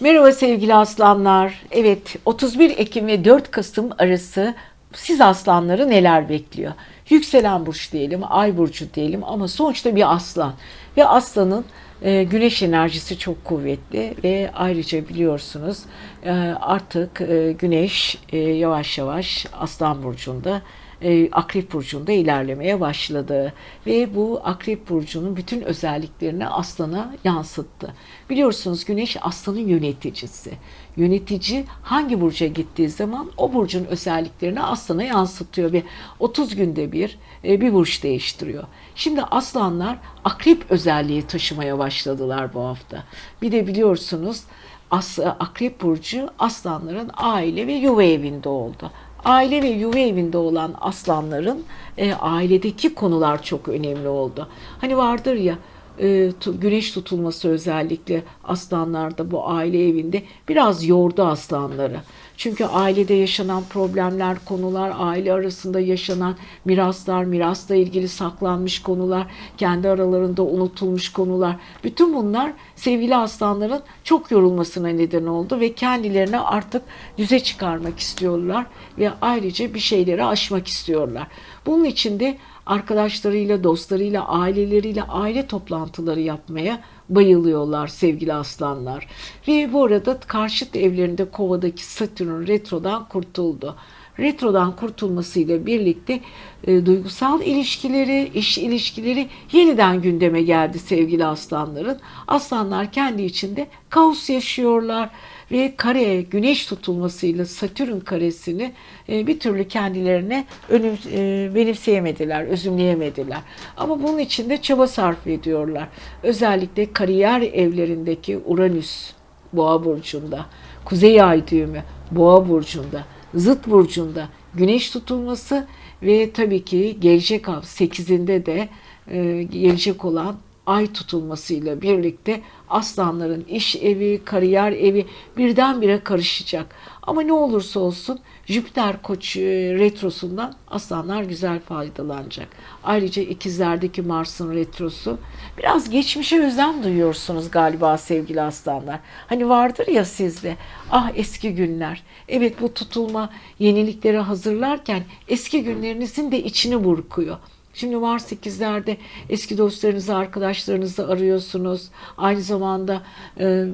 Merhaba sevgili aslanlar. Evet 31 Ekim ve 4 Kasım arası siz aslanları neler bekliyor? Yükselen burç diyelim, ay burcu diyelim ama sonuçta bir aslan. Ve aslanın e, güneş enerjisi çok kuvvetli ve ayrıca biliyorsunuz e, artık e, güneş yavaş yavaş aslan burcunda e, Akrep Burcu'nda ilerlemeye başladı. Ve bu Akrep Burcu'nun bütün özelliklerini Aslan'a yansıttı. Biliyorsunuz Güneş Aslan'ın yöneticisi. Yönetici hangi burca gittiği zaman o burcun özelliklerini Aslan'a yansıtıyor ve 30 günde bir e, bir burç değiştiriyor. Şimdi aslanlar akrep özelliği taşımaya başladılar bu hafta. Bir de biliyorsunuz As Akrep Burcu aslanların aile ve yuva evinde oldu aile ve yuva evinde olan aslanların e, ailedeki konular çok önemli oldu. Hani vardır ya e, güneş tutulması özellikle aslanlarda bu aile evinde biraz yordu aslanları. Çünkü ailede yaşanan problemler, konular, aile arasında yaşanan miraslar, mirasla ilgili saklanmış konular, kendi aralarında unutulmuş konular. Bütün bunlar sevgili aslanların çok yorulmasına neden oldu ve kendilerini artık düze çıkarmak istiyorlar ve ayrıca bir şeyleri aşmak istiyorlar. Bunun için de arkadaşlarıyla, dostlarıyla, aileleriyle aile toplantıları yapmaya bayılıyorlar sevgili aslanlar. Ve bu arada karşıt evlerinde kovadaki Satürn retrodan kurtuldu. Retrodan kurtulmasıyla birlikte e, duygusal ilişkileri, iş ilişkileri yeniden gündeme geldi sevgili aslanların. Aslanlar kendi içinde kaos yaşıyorlar ve kare güneş tutulmasıyla Satürn karesini e, bir türlü kendilerine önüm, e, benimseyemediler, özümleyemediler. Ama bunun için de çaba sarf ediyorlar. Özellikle kariyer evlerindeki Uranüs Boğa burcunda, Kuzey Ay düğümü Boğa burcunda, Zıt burcunda güneş tutulması ve tabii ki gelecek hafta 8'inde de e, gelecek olan ay tutulmasıyla birlikte aslanların iş evi, kariyer evi birdenbire karışacak. Ama ne olursa olsun Jüpiter koç e, retrosundan aslanlar güzel faydalanacak. Ayrıca ikizlerdeki Mars'ın retrosu biraz geçmişe özlem duyuyorsunuz galiba sevgili aslanlar. Hani vardır ya sizde ah eski günler. Evet bu tutulma yenilikleri hazırlarken eski günlerinizin de içini burkuyor. Şimdi Mars 8'lerde eski dostlarınızı, arkadaşlarınızı arıyorsunuz. Aynı zamanda e,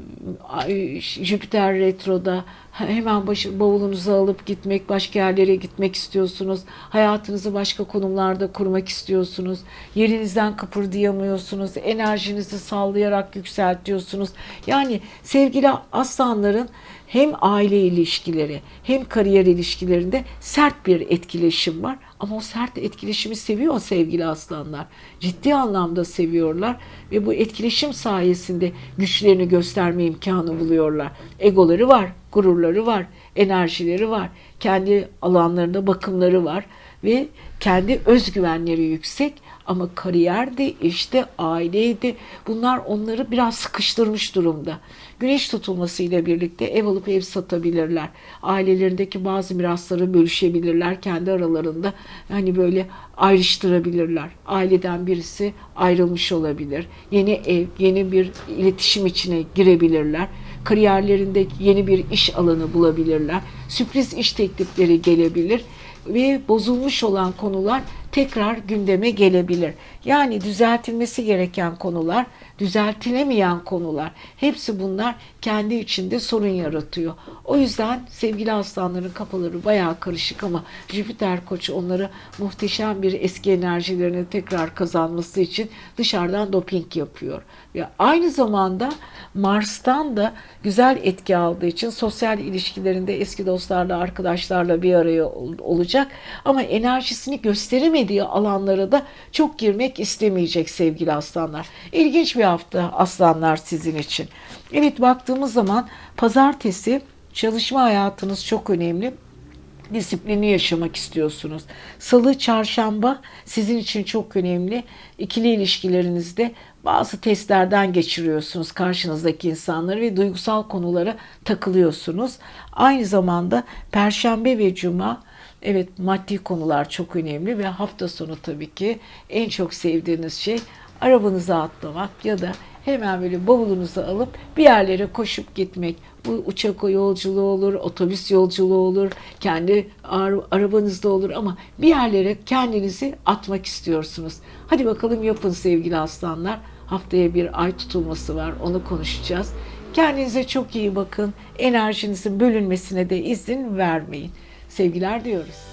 Jüpiter retroda hemen başı, bavulunuzu alıp gitmek, başka yerlere gitmek istiyorsunuz. Hayatınızı başka konumlarda kurmak istiyorsunuz. Yerinizden kıpırdayamıyorsunuz. Enerjinizi sallayarak yükseltiyorsunuz. Yani sevgili aslanların hem aile ilişkileri hem kariyer ilişkilerinde sert bir etkileşim var. Ama o sert etkileşimi seviyor sevgili aslanlar. Ciddi anlamda seviyorlar ve bu etkileşim sayesinde güçlerini gösterme imkanı buluyorlar. Egoları var, gururları var, enerjileri var, kendi alanlarında bakımları var ve kendi özgüvenleri yüksek ama kariyerde işte aileydi bunlar onları biraz sıkıştırmış durumda. Güneş tutulmasıyla birlikte ev alıp ev satabilirler. Ailelerindeki bazı mirasları bölüşebilirler kendi aralarında. Hani böyle ayrıştırabilirler. Aileden birisi ayrılmış olabilir. Yeni ev, yeni bir iletişim içine girebilirler. Kariyerlerinde yeni bir iş alanı bulabilirler. Sürpriz iş teklifleri gelebilir ve bozulmuş olan konular tekrar gündeme gelebilir. Yani düzeltilmesi gereken konular, düzeltilemeyen konular. Hepsi bunlar kendi içinde sorun yaratıyor. O yüzden sevgili aslanların kafaları bayağı karışık ama Jüpiter koçu onları muhteşem bir eski enerjilerini tekrar kazanması için dışarıdan doping yapıyor. Ve aynı zamanda Mars'tan da güzel etki aldığı için sosyal ilişkilerinde eski dostlarla, arkadaşlarla bir araya olacak. Ama enerjisini gösteremediği alanlara da çok girmek istemeyecek sevgili aslanlar. İlginç bir hafta aslanlar sizin için. Evet baktığımız zaman pazartesi çalışma hayatınız çok önemli disiplini yaşamak istiyorsunuz. Salı, çarşamba sizin için çok önemli. İkili ilişkilerinizde bazı testlerden geçiriyorsunuz karşınızdaki insanları ve duygusal konulara takılıyorsunuz. Aynı zamanda perşembe ve cuma evet maddi konular çok önemli ve hafta sonu tabii ki en çok sevdiğiniz şey arabanıza atlamak ya da hemen böyle bavulunuzu alıp bir yerlere koşup gitmek. Bu uçak yolculuğu olur, otobüs yolculuğu olur, kendi ar- arabanızda olur ama bir yerlere kendinizi atmak istiyorsunuz. Hadi bakalım yapın sevgili aslanlar. Haftaya bir ay tutulması var, onu konuşacağız. Kendinize çok iyi bakın. Enerjinizin bölünmesine de izin vermeyin. Sevgiler diyoruz.